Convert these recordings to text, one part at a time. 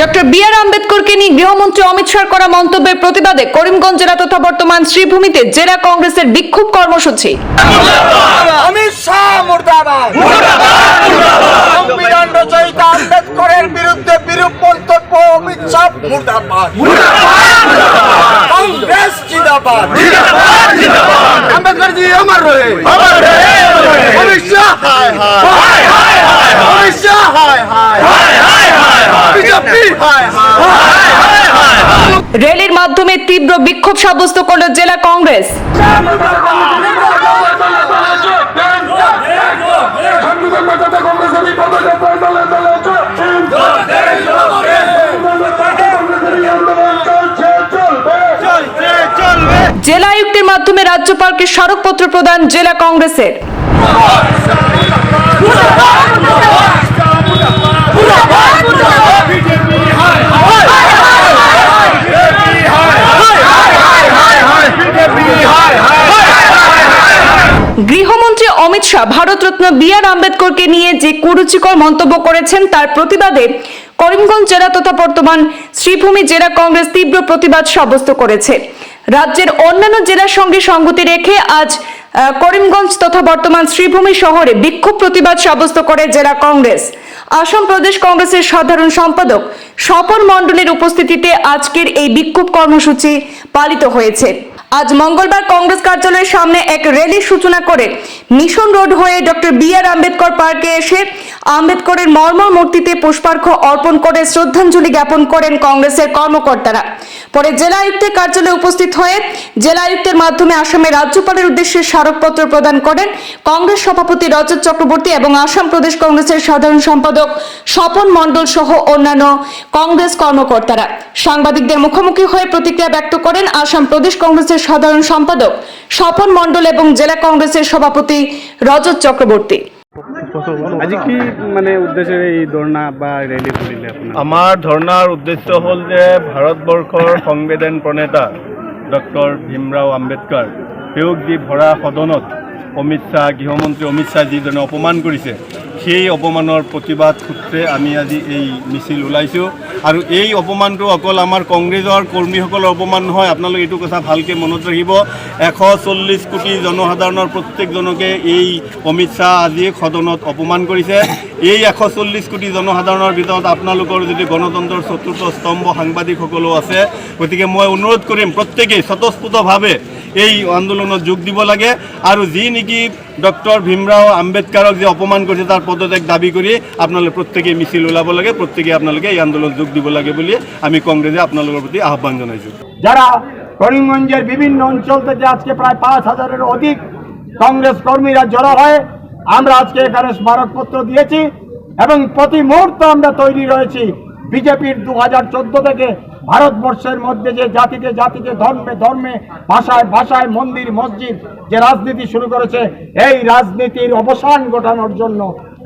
Doctor B R আম্বেদকরকে নিয়ে গৃহমন্ত্রী অমিত শাহর করা মন্তব্যের প্রতিবাদে করিমগঞ্জ জেলা তথা বর্তমান শ্রীভূমিতে জেলা কংগ্রেসের বিক্ষোভ কর্মসূচি। অমিত শাহ মুর্দাবাদ। সংবিধান রচয়িতা আম্বেদকরের বিরুদ্ধে বিরূপ মন্তব্য অমিত শাহ মুর্দাবাদ। কংগ্রেস জিন্দাবাদ। আম্বেদকর জি আমার রয়ে। শাহ হায় হায় হায় হায় হায় হায় র্যালির মাধ্যমে তীব্র বিক্ষোভ সাব্যস্ত করল জেলা কংগ্রেস। জেলা আয়ুক্তের মাধ্যমে রাজ্যপালকে স্মারকপত্র প্রদান জেলা কংগ্রেসের। অমিত শাহ, ভারতরত্ন বি আর আম্বেদকরকে নিয়ে যে কুরুচিকর মন্তব্য করেছেন, তার প্রতিবাদে করিমগঞ্জ জেলা তথা বর্তমান শ্রীভূমি জেলা কংগ্রেস তীব্র প্রতিবাদ সাব্যস্ত করেছে। রাজ্যের অন্যান্য জেলার সঙ্গে সঙ্গতি রেখে আজ করিমগঞ্জ তথা বর্তমান শ্রীভূমি শহরে বিক্ষোভ প্রতিবাদ সাব্যস্ত করে জেলা কংগ্রেস। আসাম প্রদেশ কংগ্রেসের সাধারণ সম্পাদক স্বপন মণ্ডলের উপস্থিতিতে আজকের এই বিক্ষোভ কর্মসূচি পালিত হয়েছে। আজ মঙ্গলবার কংগ্রেস কার্যালয়ের সামনে এক র্যালির সূচনা করে মিশন রোড হয়ে ডক্টর বি আর আম্বেদকর পার্কে এসে আম্বেদকরের মর্মর মূর্তিতে পুষ্পার্ঘ অর্পণ করে শ্রদ্ধাঞ্জলি জ্ঞাপন করেন কংগ্রেসের কর্মকর্তারা। পরে জেলা আয়ুক্তের কার্যালয়ে উপস্থিত হয়ে জেলা আয়ুক্তের মাধ্যমে আসামের রাজ্যপালের উদ্দেশ্যে স্মারকপত্র প্রদান করেন কংগ্রেস সভাপতি রজত চক্রবর্তী এবং আসাম প্রদেশ কংগ্রেসের সাধারণ সম্পাদক স্বপন মণ্ডল সহ অন্যান্য কংগ্রেস কর্মকর্তারা। সাংবাদিকদের মুখোমুখি হয়ে প্রতিক্রিয়া ব্যক্ত করেন আসাম প্রদেশ কংগ্রেসের সাধারণ সম্পাদক স্বপন মণ্ডল এবং জেলা কংগ্রেসের সভাপতি রজত চক্রবর্তী। আজি কি মানে উদ্দেশ্যে এই বা আমাৰ ধৰ্ণাৰ উদ্দেশ্য হ'ল যে ভাৰতবৰ্ষৰ সংবিধান প্ৰণেতা ডক্টৰ ভীমৰাও আম্বেদকাৰ তেওঁক যি ভৰা সদনত অমিত শ্বাহ গৃহমন্ত্ৰী অমিত শ্বাহ যিজনে অপমান কৰিছে সেই অপমানৰ প্ৰতিবাদ সূত্ৰে আমি আজি এই মিছিল ওলাইছোঁ। আৰু এই অপমানটো অকল আমাৰ কংগ্ৰেছৰ কৰ্মীসকলৰ অপমান নহয়, আপোনালোকে এইটো কথা ভালকৈ মনত ৰাখিব। এশ চল্লিছ কোটি জনসাধাৰণৰ প্ৰত্যেকজনকে এই অমিত শ্বাহ আজি সদনত অপমান কৰিছে। এই এশ চল্লিছ কোটি জনসাধাৰণৰ ভিতৰত আপোনালোকৰ যদি গণতন্ত্ৰৰ চতুৰ্থ স্তম্ভ সাংবাদিকসকলো আছে, গতিকে মই অনুৰোধ কৰিম প্ৰত্যেকেই স্বতঃস্ফূৰ্তভাৱে এই আন্দোলনত যোগ দিব লাগে। আৰু যি নেকি ডক্টৰ ভীমরাও আম্বেদকাৰক যে অপমান কৰিছে তাৰ পদত্যাগ দাবি কৰি আপোনালোকে প্ৰত্যেকেই মিছিল ওলাব লাগে প্ৰত্যেকেই আপোনালোকে এই আন্দোলনত যোগ দিব লাগে বুলি আমি কংগ্রেসে আপোনালোকৰ প্ৰতি আহ্বান জনাইছোঁ। যারা করিমগঞ্জের বিভিন্ন অঞ্চল থেকে আজকে প্রায় পাঁচ হাজারের অধিক কংগ্রেস কর্মীরা জড়ো হয়ে, আমরা আজকে এখানে স্মারকপত্র দিয়েছি এবং প্রতি মুহূর্ত আমরা তৈরি রয়েছি। বিজেপির দু হাজার চোদ্দ থেকে ভারতবর্ষের মধ্যে যে জাতিতে জাতিতে ধর্মে ধর্মে, ভাষায় ভাষায় মন্দির, মসজিদ যে রাজনীতি শুরু করেছে, এই রাজনীতির অবসান ঘটানোর জন্য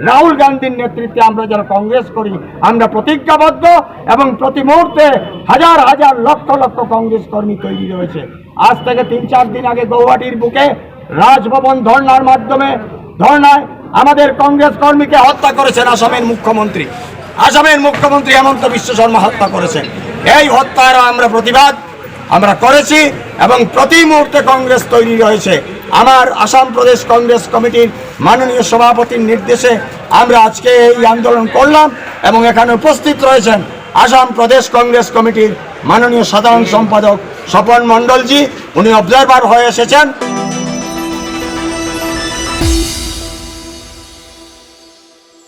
রাহুল গান্ধীর নেতৃত্বে আমরা যারা কংগ্রেস করি, আমরা প্রতিজ্ঞাবদ্ধ এবং প্রতি মুহূর্তে হাজার হাজার লক্ষ লক্ষ কংগ্রেস কর্মী তৈরি রয়েছে। আজ থেকে তিন চার দিন আগে গৌহাটির বুকে রাজভবন ধর্নার মাধ্যমে, ধর্নায় আমাদের কংগ্রেস কর্মীকে হত্যা করেছেন আসামের মুখ্যমন্ত্রী। আসামের মুখ্যমন্ত্রী হেমন্ত বিশ্ব শর্মা হত্যা করেছেন। এই হত্যার আমরা প্রতিবাদ আমরা করেছি এবং প্রতি মুহূর্তে কংগ্রেস তৈরি রয়েছে আমার আসাম প্রদেশ কংগ্রেস কমিটির মাননীয় সভাপতির নির্দেশে আমরা আজকে এই আন্দোলন করলাম এবং এখানে উপস্থিত রয়েছেন আসাম প্রদেশ কংগ্রেস কমিটির মাননীয় সাধারণ সম্পাদক স্বপন মণ্ডলজি। উনি অবজারভার হয়ে এসেছেন।